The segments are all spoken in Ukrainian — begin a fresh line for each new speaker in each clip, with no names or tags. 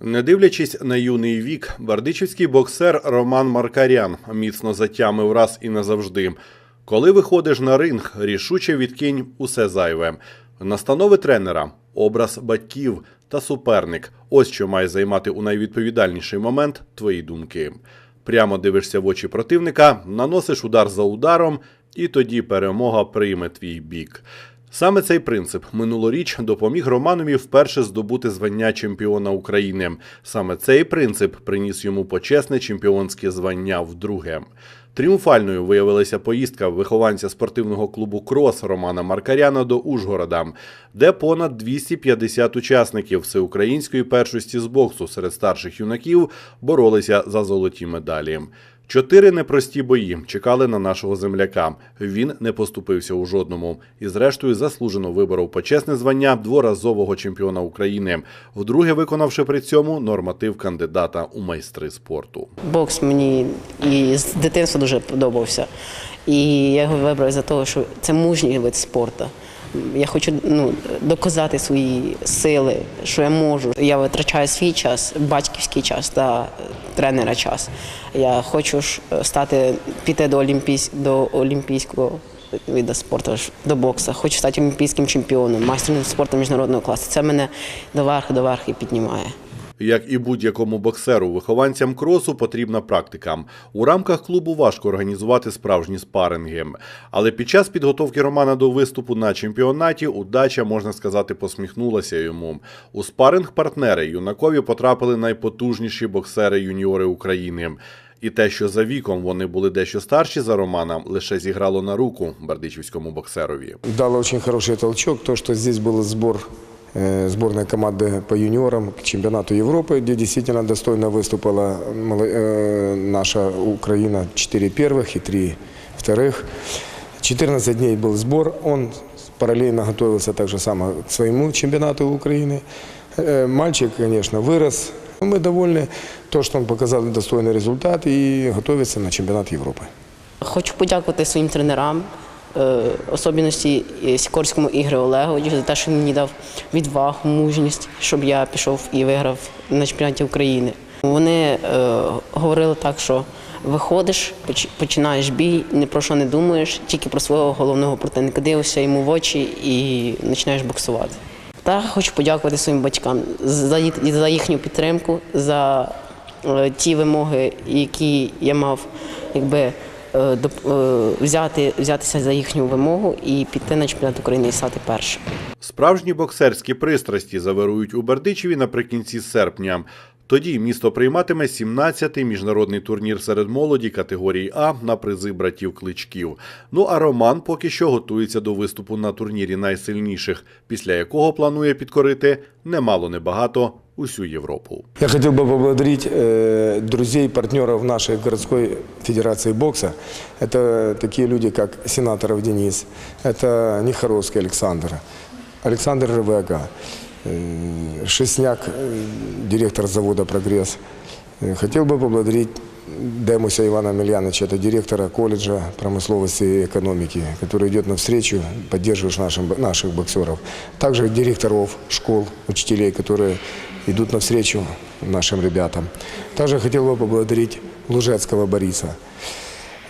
Не дивлячись на юний вік, бардичівський боксер Роман Маркарян міцно затямив раз і назавжди. Коли виходиш на ринг, рішуче відкинь усе зайве. Настанови тренера, образ батьків та суперник ось що має займати у найвідповідальніший момент твої думки. Прямо дивишся в очі противника, наносиш удар за ударом, і тоді перемога прийме твій бік. Саме цей принцип минулоріч допоміг Романові вперше здобути звання чемпіона України. Саме цей принцип приніс йому почесне чемпіонське звання вдруге. Тріумфальною виявилася поїздка вихованця спортивного клубу Крос Романа Маркаряна до Ужгорода, де понад 250 учасників всеукраїнської першості з боксу серед старших юнаків боролися за золоті медалі. Чотири непрості бої чекали на нашого земляка. Він не поступився у жодному і, зрештою, заслужено виборов почесне звання дворазового чемпіона України, вдруге виконавши при цьому норматив кандидата у майстри спорту.
Бокс мені і з дитинства дуже подобався. І я його вибрав за того, що це мужній вид спорту. Я хочу ну, доказати свої сили, що я можу. Я витрачаю свій час, батьківський час та тренера час. Я хочу стати піти до, олімпійсь, до олімпійського виду спорту, до бокса. Хочу стати олімпійським чемпіоном, майстром спорту міжнародного класу. Це мене до доверху, доверху і піднімає.
Як і будь-якому боксеру, вихованцям кросу потрібна практика. У рамках клубу важко організувати справжні спаринги. Але під час підготовки Романа до виступу на чемпіонаті удача, можна сказати, посміхнулася йому. У спаринг партнери юнакові потрапили найпотужніші боксери юніори України. І те, що за віком вони були дещо старші за Романа, лише зіграло на руку бардичівському боксерові.
Дало очень хороший толчок то, что здесь был сбор э, сборной команды по юниорам к чемпионату Европы, где действительно достойно выступала мало- э, наша Украина 4 первых и 3 вторых. 14 дней был сбор, он параллельно готовился так же само к своему чемпионату Украины. Э, Мальчик, конечно, вырос. Мы довольны то, что он показал достойный результат и готовится на чемпионат Европы.
Хочу подякувати своїм тренерам, е, особливості е, Сікорському Ігорю Олеговичу за те, що він мені дав відвагу, мужність, щоб я пішов і виграв на чемпіонаті України. Вони е, говорили так, що виходиш, починаєш бій, ні про що не думаєш, тільки про свого головного противника. Дивишся йому в очі і починаєш боксувати. Та хочу подякувати своїм батькам за, за їхню підтримку, за е, ті вимоги, які я мав якби, взяти, взятися за їхню вимогу і піти на чемпіонат України і стати першим.
Справжні боксерські пристрасті завирують у Бердичеві наприкінці серпня. Тоді місто прийматиме 17-й міжнародний турнір серед молоді категорії А на призи братів кличків. Ну а Роман поки що готується до виступу на турнірі найсильніших, після якого планує підкорити немало небагато усю Европу.
Я хотів би поблагодарити э, друзей, партнеров нашей городской федерации бокса. Это такие люди, как сенаторов Денис, это Ніхоровський Александр, Александр Ревега, э, Шесняк, э, директор завода «Прогресс». Хотел бы поблагодарить Демуся Ивана Мильяновича, это директора колледжа промысловости и экономики, который идет навстречу, поддерживаешь нашим, наших боксеров. Также директоров школ, учителей, которые идут навстречу нашим ребятам. Также хотел бы поблагодарить Лужецкого Бориса.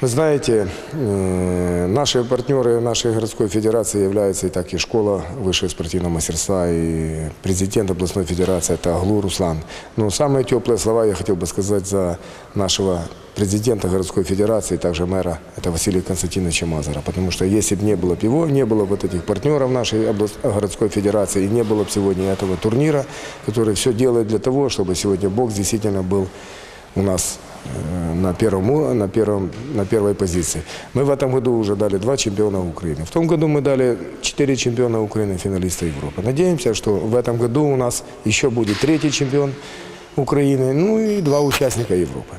Вы знаете, э, наши партнеры нашей городской федерации являются и так и школа высшего спортивного мастерства, и президент областной федерации, это Аглу Руслан. Но самые теплые слова я хотел бы сказать за нашего президента городской федерации, также мэра, это Василия Константиновича Мазара. Потому что если бы не было бы его, не было вот этих партнеров нашей област- городской федерации, и не было бы сегодня этого турнира, который все делает для того, чтобы сегодня бокс действительно был у нас э, на, первом, у- на, первом, на первой позиции. Мы в этом году уже дали два чемпиона Украины. В том году мы дали четыре чемпиона Украины, финалиста Европы. Надеемся, что в этом году у нас еще будет третий чемпион Украины, ну и два участника Европы.